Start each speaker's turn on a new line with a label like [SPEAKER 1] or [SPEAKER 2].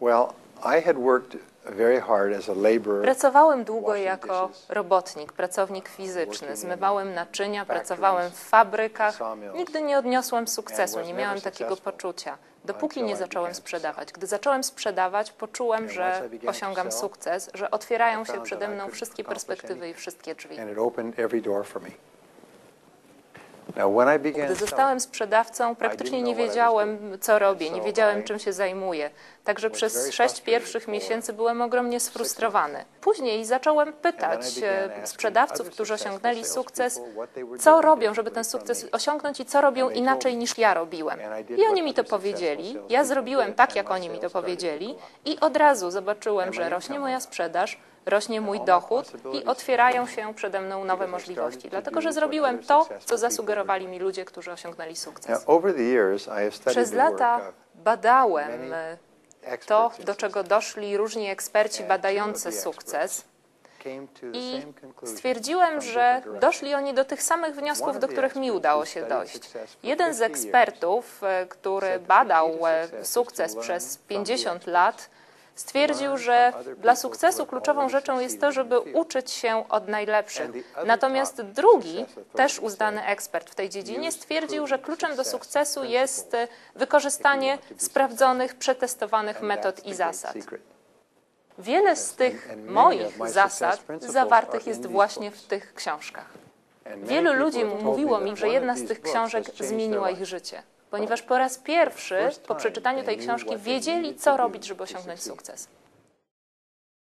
[SPEAKER 1] Well, I had worked very hard as a laborer.
[SPEAKER 2] Pracowałem długo jako robotnik, pracownik fizyczny. Zmywałem naczynia, pracowałem w fabrykach. Nigdy nie odniosłem sukcesu, nie miałem takiego poczucia. Dopóki nie
[SPEAKER 1] I
[SPEAKER 2] zacząłem sprzedawać. Gdy zacząłem sprzedawać, poczułem, że osiągam sukces, że otwierają się przede mną wszystkie perspektywy i wszystkie drzwi. Gdy zostałem sprzedawcą, praktycznie nie wiedziałem, co robię, nie wiedziałem, czym się zajmuję. Także przez sześć pierwszych miesięcy byłem ogromnie sfrustrowany. Później zacząłem pytać sprzedawców, którzy osiągnęli sukces, co robią, żeby ten sukces osiągnąć i co robią inaczej niż ja robiłem. I oni mi to powiedzieli, ja zrobiłem tak, jak oni mi to powiedzieli i od razu zobaczyłem, że rośnie moja sprzedaż, rośnie mój dochód i otwierają się przede mną nowe możliwości, dlatego że zrobiłem to, co zasugerowali mi ludzie, którzy osiągnęli sukces. Przez lata badałem to, do czego doszli różni eksperci badający sukces. i stwierdziłem, że doszli oni do tych samych wniosków, do których mi udało się dojść. Jeden z ekspertów, e, który badał e, sukces przez 50 lat, stwierdził, że dla sukcesu kluczową rzeczą jest to, żeby uczyć się od najlepszych. Natomiast drugi, też uznany ekspert w tej dziedzinie, stwierdził, że kluczem do sukcesu jest wykorzystanie sprawdzonych, przetestowanych metod i zasad. Wiele z tych moich zasad zawartych jest właśnie w tych książkach. Wielu ludzi mówiło mi, że jedna z tych książek zmieniła ich życie, ponieważ po raz pierwszy po przeczytaniu tej książki wiedzieli, co robić, żeby osiągnąć sukces.